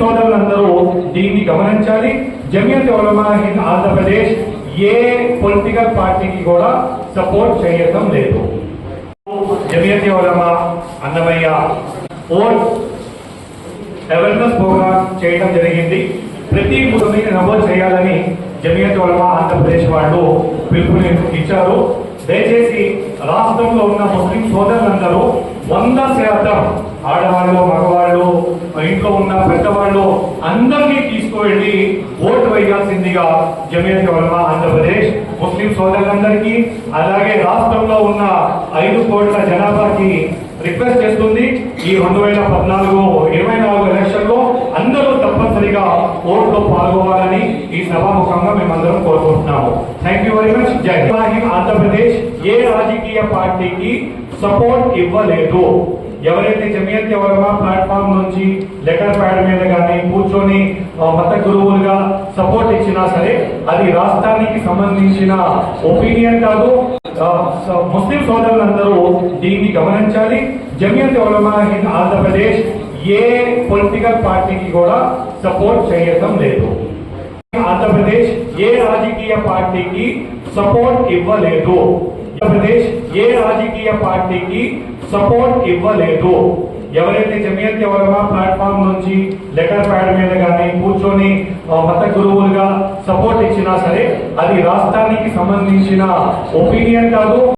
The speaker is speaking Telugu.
సోదరులందరూ దీన్ని గమనించాలి. జమియత్ ఉలమా హింద్ ఆంధ్రప్రదేశ్ ఏ పొలిటికల్ పార్టీకి కూడా సపోర్ట్ చేయటం లేదు. Jamiat Ulama Annamayya on awareness program చేయడం జరిగింది. ప్రతి ముస్లింని నమోదు చేయాలని జమియత్ ఉలమా ఆంధ్రప్రదేశ్ వాళ్ళు పిలుపుని ఇచ్చారు. దయచేసి రాష్ట్రంలో ఉన్న ముస్లిం సోదరులందరూ వంద శాతం ఆడవాళ్ళు అందరినీ తీసుకువెళ్ళి ఓటు వేయాల్సిందిగా జమీన్ ఉలమా ఆంధ్రప్రదేశ్ ముస్లిం సోదరులందరికీ అలాగే రాష్ట్రంలో ఉన్న ఐదు కోట్ల జనాభాకి రిక్వెస్ట్ చేస్తుంది. ఈ రెండు వేల పద్నాలుగు ఇరవై నాలుగు ఎలక్షన్లో అందరూ తప్పనిసరిగా ఓట్లో పాల్గొవాలని ఈ సభాముఖంగా మేమందరం కోరుకుంటున్నాము. థ్యాంక్ యూ వెరీ మచ్ జై ఆంధ్రప్రదేశ్ ఏ రాజకీయ పార్టీకి సపోర్ట్ ఇవ్వలేదు. ఎవరైతే జమియత్ ఎవరమా ప్లాట్ఫామ్ నుంచి లెటర్ ప్యాడ్ మీద కానీ కూర్చొని మత గురువులుగా సపోర్ట్ ఇచ్చినా సరే అది రాష్ట్రానికి సంబంధించిన ఒపీనియన్ కాదు. ముస్లిం సోదరులందరూ దీన్ని గమనించాలి. Jamiat Ulama in Andhra Pradesh a political పార్టీకి కూడా సపోర్ట్ చేయటం లేదు. ఆంధ్రప్రదేశ్ ఏ రాజకీయ పార్టీకి సపోర్ట్ ఇవ్వలేదు ఆంధ్రప్రదేశ్ ఏ రాజకీయ పార్టీకి సపోర్ట్ ఇవ్వలేదు ఎవరైతే జమియత్ ఎవరమా ప్లాట్ఫామ్ నుంచి లెటర్ ప్యాడ్ మీద కానీ కూర్చొని ఆ, మత గురువులుగా సపోర్ట్ ఇచ్చినా సరే అది రాష్ట్రానికి సంబంధించిన ఒపీనియన్ కాదు.